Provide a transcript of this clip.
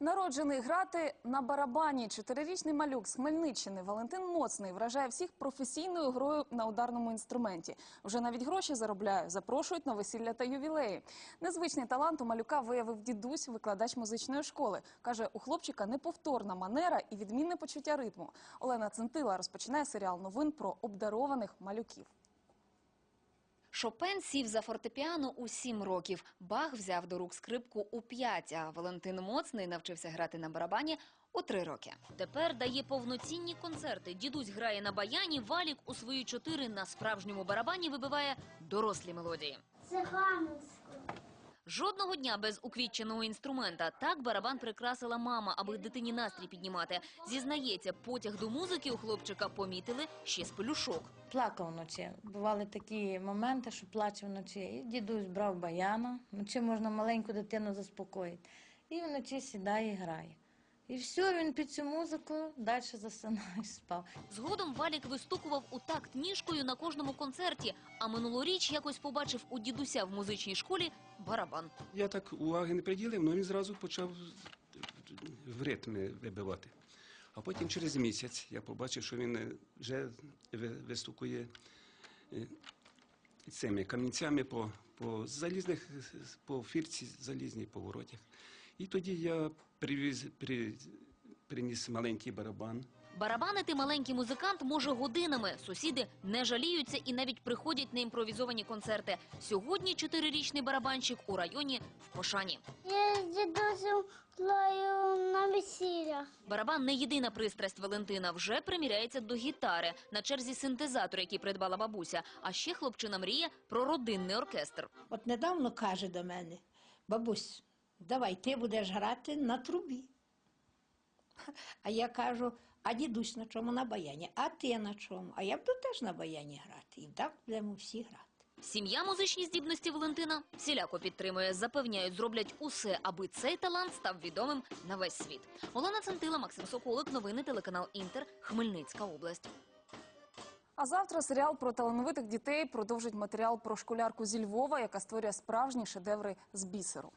Народжений грати на барабані. Чотирирічний малюк з Хмельниччини Валентин Моцний вражає всіх професійною грою на ударному інструменті. Вже навіть гроші заробляє. Запрошують на весілля та ювілеї. Незвичний талант у малюка виявив дідусь, викладач музичної школи. Каже, у хлопчика неповторна манера і відмінне почуття ритму. Олена Центила розпочинає серіал новин про обдарованих малюків. Шопен сів за фортепіано у сім років. Бах взяв до рук скрипку у п'ять, а Валентин Моцний навчився грати на барабані у три роки. Тепер дає повноцінні концерти. Дідусь грає на баяні, валік у свої чотири на справжньому барабані вибиває дорослі мелодії. Циганську. Жодного дня без уквітченого інструмента. Так барабан прикрасила мама, аби дитині настрій піднімати. Зізнається, потяг до музики у хлопчика помітили ще з пелюшок. Плакав вночі. Бували такі моменти, що плаче вночі. І дідусь брав баяна. Вночі можна маленьку дитину заспокоїти. І вночі сідає і грає. І все, він під цю музику далі засинає і спав. Згодом Валік вистукував у такт ніжкою на кожному концерті, а минулоріч якось побачив у дідуся в музичній школі барабан. Я так уваги не приділив, але він зразу почав в ритми вибивати. А потім через місяць я побачив, що він е, вже ви- вистукує е, цими камінцями по, по залізних, по фірці залізній поворотях. І тоді я привіз, при, приніс маленький барабан. Барабанити маленький музикант може годинами. Сусіди не жаліються і навіть приходять на імпровізовані концерти. Сьогодні чотирирічний барабанщик у районі в Пошані. Я з дідусем на весіллях. Барабан не єдина пристрасть Валентина. Вже приміряється до гітари. На черзі синтезатор, який придбала бабуся. А ще хлопчина мріє про родинний оркестр. От недавно каже до мене, бабусь, давай ти будеш грати на трубі. А я кажу, а дідусь на чому на баяні, а ти на чому? А я буду теж на баяні грати. І так будемо всі грати. Сім'я музичні здібності Валентина всіляко підтримує. Запевняють, зроблять усе, аби цей талант став відомим на весь світ. Олена Центила, Максим Соколик, новини телеканал Інтер, Хмельницька область. А завтра серіал про талановитих дітей продовжить матеріал про школярку зі Львова, яка створює справжні шедеври з бісеру.